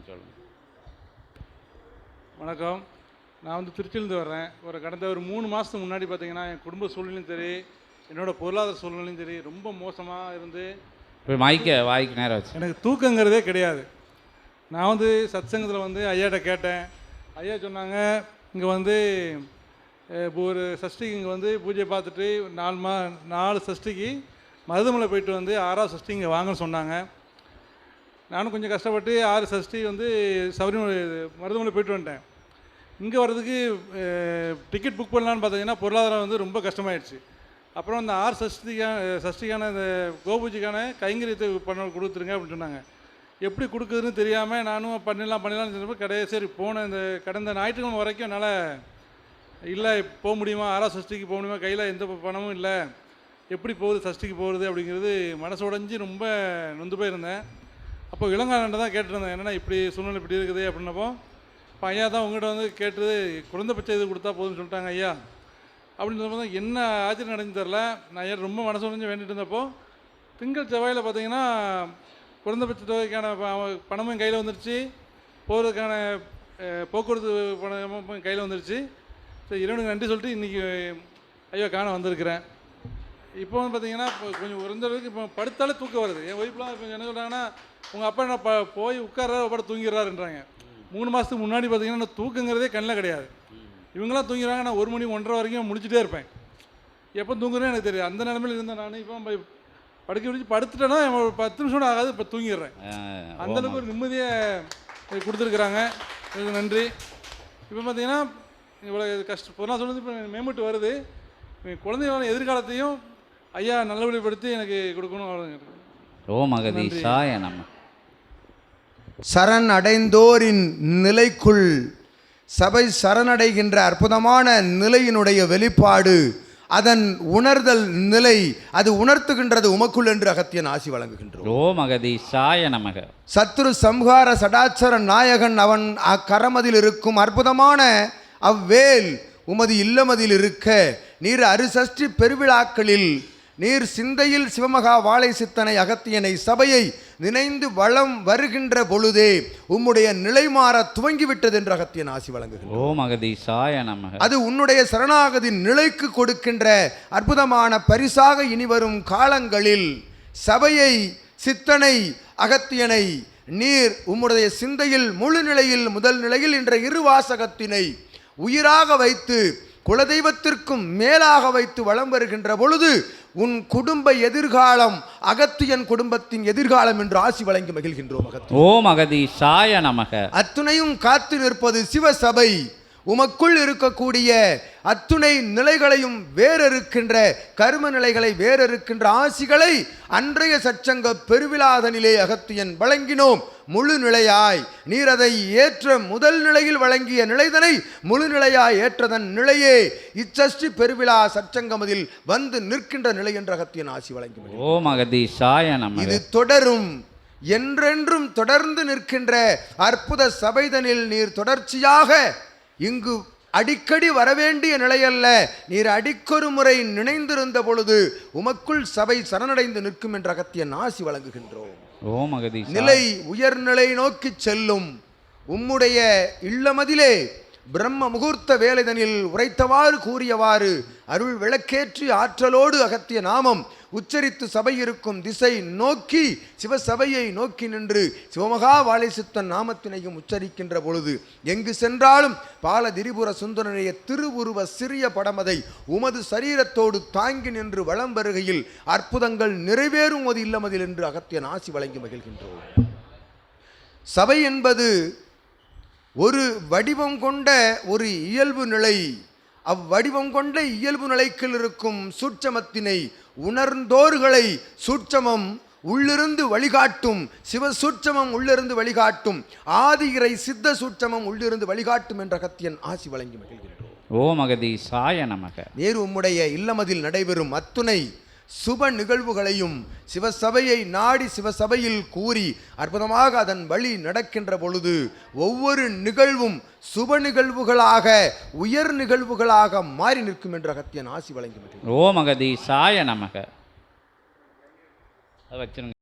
சொல்லுங்கள் வணக்கம். நான் வந்து திருச்சியிலேருந்து வர்றேன். ஒரு கடந்த ஒரு மூணு மாதத்துக்கு முன்னாடி பார்த்தீங்கன்னா என் குடும்ப சூழ்நிலையும் சரி என்னோடய பொருளாதார சூழ்நிலையும் சரி ரொம்ப மோசமாக இருந்து இப்போ மைக்க வாய்க்கு நேரம் வச்சு எனக்கு தூக்கங்கிறதே கிடையாது. நான் வந்து சத்சங்கத்தில் வந்து ஐயாட்ட கேட்டேன். ஐயா சொன்னாங்க இங்கே வந்து இப்போ ஒரு சஷ்டிக்கு இங்கே வந்து பூஜை பார்த்துட்டு நாலு மா நாலு சஷ்டிக்கு மருதமலை போயிட்டு வந்து ஆறாவது சஷ்டி இங்கே வாங்கன்னு சொன்னாங்க. நானும் கொஞ்சம் கஷ்டப்பட்டு ஆறு சஷ்டி வந்து சபரிமலை மருதமலை போயிட்டு வந்துட்டேன். இங்கே வர்றதுக்கு டிக்கெட் புக் பண்ணலான்னு பார்த்தீங்கன்னா பொருளாதாரம் வந்து ரொம்ப கஷ்டமாயிடுச்சு. அப்புறம் அந்த ஆறு சஷ்டிக்கான சஷ்டிக்கான இந்த கோபூஜிக்கான கைங்கரியத்தை பண்ண கொடுத்துருங்க அப்படின்னு சொன்னாங்க. எப்படி கொடுக்குதுன்னு தெரியாமல் நானும் பண்ணிடலாம் பண்ணிடலாம்னு சொன்னப்போ கிடையாது சரி போன இந்த கடந்த ஞாயிற்றுக்கிழமை வரைக்கும் என்னால் இல்லை போக முடியுமா? ஆறாவது சஷ்டிக்கு போக முடியுமா? கையில் எந்த பணமும் இல்லை. எப்படி போகுது சஷ்டிக்கு போகிறது அப்படிங்கிறது மனசு உடஞ்சி ரொம்ப நொந்து போயிருந்தேன். அப்போ இளங்காரன்ட்ட தான் கேட்டிருந்தேன் என்னென்னா இப்படி சூழ்நிலை இப்படி இருக்குது? அப்படின்னப்போ இப்போ ஐயா தான் உங்கள்கிட்ட வந்து கேட்டது குறைந்தபட்ச இது கொடுத்தா போதும்னு சொல்லிட்டாங்க ஐயா. அப்படின்னு சொன்னப்போ என்ன ஆச்சரியம் நடந்து தெரில நான் ஐயா ரொம்ப மனசு உடைஞ்சு வேண்டிட்டு இருந்தப்போ திங்கள் செவ்வாயில் பார்த்தீங்கன்னா குறைந்தபட்ச தொகைக்கான பணமும் கையில் வந்துருச்சு. போகிறதுக்கான போக்குவரத்து பணமும் கையில் வந்துருச்சு. சரி இறைவனுக்கு நன்றி சொல்லிட்டு இன்றைக்கி ஐயோ காண வந்திருக்கிறேன். இப்போ வந்து பார்த்தீங்கன்னா இப்போ கொஞ்சம் உறந்த அளவுக்கு இப்போ படுத்தாலே தூக்கம் வருது. என் ஒய்ஃப்லாம் இப்போ என்ன சொல்கிறாங்கன்னா உங்கள் அப்பா என்ன ப போய் உட்கார்றாரு படம் தூங்கிடுறாருன்றாங்க. மூணு மாதத்துக்கு முன்னாடி பார்த்தீங்கன்னா நான் தூக்கங்கிறதே கண்ணில் கிடையாது. இவங்களாம் தூங்கிடுறாங்க நான் ஒரு மணி ஒன்றரை வரைக்கும் முடிச்சுட்டே இருப்பேன். எப்போ தூங்குறேன்னு எனக்கு தெரியும் அந்த நிலமையில இருந்தேன் நான். இப்போ படுக்க பிடிச்சி படுத்துட்டேன்னா ஒரு பத்து நிமிஷம் ஆகாது இப்போ தூங்கிடுறேன். அந்த அளவுக்கு ஒரு நிம்மதியை எனக்கு கொடுத்துருக்குறாங்க. இதுக்கு நன்றி. இப்போ பார்த்தீங்கன்னா இவ்வளோ கஷ்டம் பொருளாக சொல்லுறது இப்போ மேம்பட்டு வருது. என் குழந்தைகளோட எதிர்காலத்தையும் ஐயா நல்லபடிப்படுத்தி எனக்கு கொடுக்கணும் அவ்வளோங்க ஓ மகதீஷாய நம்ம. சரண் அடைந்தோரின் நிலைக்குள் சபை சரணடைகின்ற அற்புதமான நிலையினுடைய வெளிப்பாடு அதன் உணர்தல் நிலை அது உணர்த்துகின்றது உமக்குள் என்று அகத்தியன் ஆசி வழங்குகின்றோம். ஓ மகதீஷாய நமக சத்ரு சம்ஹார சடாச்சர நாயகன் அவன் அக்கரமதில் இருக்கும் அற்புதமான அவ்வேல் உமது இல்லமதில் இருக்க நீர் அரிசஷ்டி பெருவிழாக்களில் நீர் சிந்தையில் சிவமகா வாழை சித்தனை அகத்தியனை சபையை நினைந்து வளம் வருகின்ற பொழுதே உம்முடைய நிலை மாற துவங்கிவிட்டது என்று அகத்தியன் ஆசி நமக. அது உன்னுடைய சரணாகதி நிலைக்கு கொடுக்கின்ற அற்புதமான பரிசாக இனி வரும் காலங்களில் சபையை சித்தனை அகத்தியனை நீர் உம்முடைய சிந்தையில் முழு நிலையில் முதல் நிலையில் என்ற இரு வாசகத்தினை உயிராக வைத்து குலதெய்வத்திற்கும் மேலாக வைத்து வலம் வருகின்ற பொழுது உன் குடும்ப எதிர்காலம் அகத்தியன் குடும்பத்தின் எதிர்காலம் என்று ஆசி வழங்கி மகிழ்கின்றோம் அகத்தியன் ஓ மகதீஷாய நமக. அத்துணையும் காத்து நிற்பது சிவசபை. உமக்குள் இருக்கக்கூடிய அத்துணை நிலைகளையும் வேறறுக்கின்ற கரும நிலைகளை வேறறுக்கின்ற ஆசிகளை அன்றைய சச்சங்க பெருவிழாதனிலே அகத்தியன் வழங்கினோம். முழு நிலையாய் நீர் அதை ஏற்ற முதல் நிலையில் வழங்கிய நிலைதனை முழு நிலையாய் ஏற்றதன் நிலையே இச்சஷ்டி பெருவிழா சச்சங்கமதில் வந்து நிற்கின்ற நிலை என்ற அகத்தியன் ஆசி வழங்கி ஓ மகதீஷாய இது தொடரும். என்றென்றும் தொடர்ந்து நிற்கின்ற அற்புத சபைதனில் நீர் தொடர்ச்சியாக இங்கு அடிக்கடி வரவேண்டிய நிலையல்ல. நீர் அடிக்கொரு முறை நினைந்திருந்த பொழுது உமக்குள் சபை சரணடைந்து நிற்கும் என்ற அகத்தியன் ஆசி வழங்குகின்றோம். ஓ மகதீஷா. நிலை உயர்நிலை நோக்கி செல்லும். உம்முடைய இல்லமதிலே பிரம்ம முகூர்த்த வேலைதனில் உரைத்தவாறு கூறியவாறு அருள் விளக்கேற்றி ஆற்றலோடு அகத்திய நாமம் உச்சரித்து சபை இருக்கும் திசை நோக்கி சிவசபையை நோக்கி நின்று சிவமகா வாழைசித்தன் நாமத்தினையும் உச்சரிக்கின்ற பொழுது எங்கு சென்றாலும் பால திரிபுர சுந்தரனுடைய திருவுருவ சிறிய படமதை உமது சரீரத்தோடு தாங்கி நின்று வலம் வருகையில் அற்புதங்கள் நிறைவேறும் அது இல்லமதில் என்று அகத்தியன் ஆசி வழங்கி மகிழ்கின்றோம். சபை என்பது ஒரு வடிவம் கொண்ட ஒரு இயல்பு நிலை. அவ்வடிவம் கொண்ட இயல்பு நிலைக்குள் இருக்கும் சூட்சமத்தினை உணர்ந்தோர்களை சூட்சமம் உள்ளிருந்து வழிகாட்டும் சிவ சூட்சமம் உள்ளிருந்து வழிகாட்டும் ஆதிகிரை சித்த சூட்சமம் உள்ளிருந்து வழிகாட்டும் என்ற கத்தியன் ஆசி வழங்கி மகிழ்கின்றோம். ஓ மகதீஷாய நமக. நேரு உம்முடைய இல்லமதில் நடைபெறும் அத்துணை சுப நிகழ்வுகளையும் சிவசபையை நாடி சிவசபையில் கூறி அற்புதமாக அதன் வழி நடக்கின்ற பொழுது ஒவ்வொரு நிகழ்வும் சுப நிகழ்வுகளாக உயர் நிகழ்வுகளாக மாறி நிற்கும் என்ற அகத்தியன் ஆசி வழங்கி மகிழ்கிறேன். சாய நமக வச்சிருங்க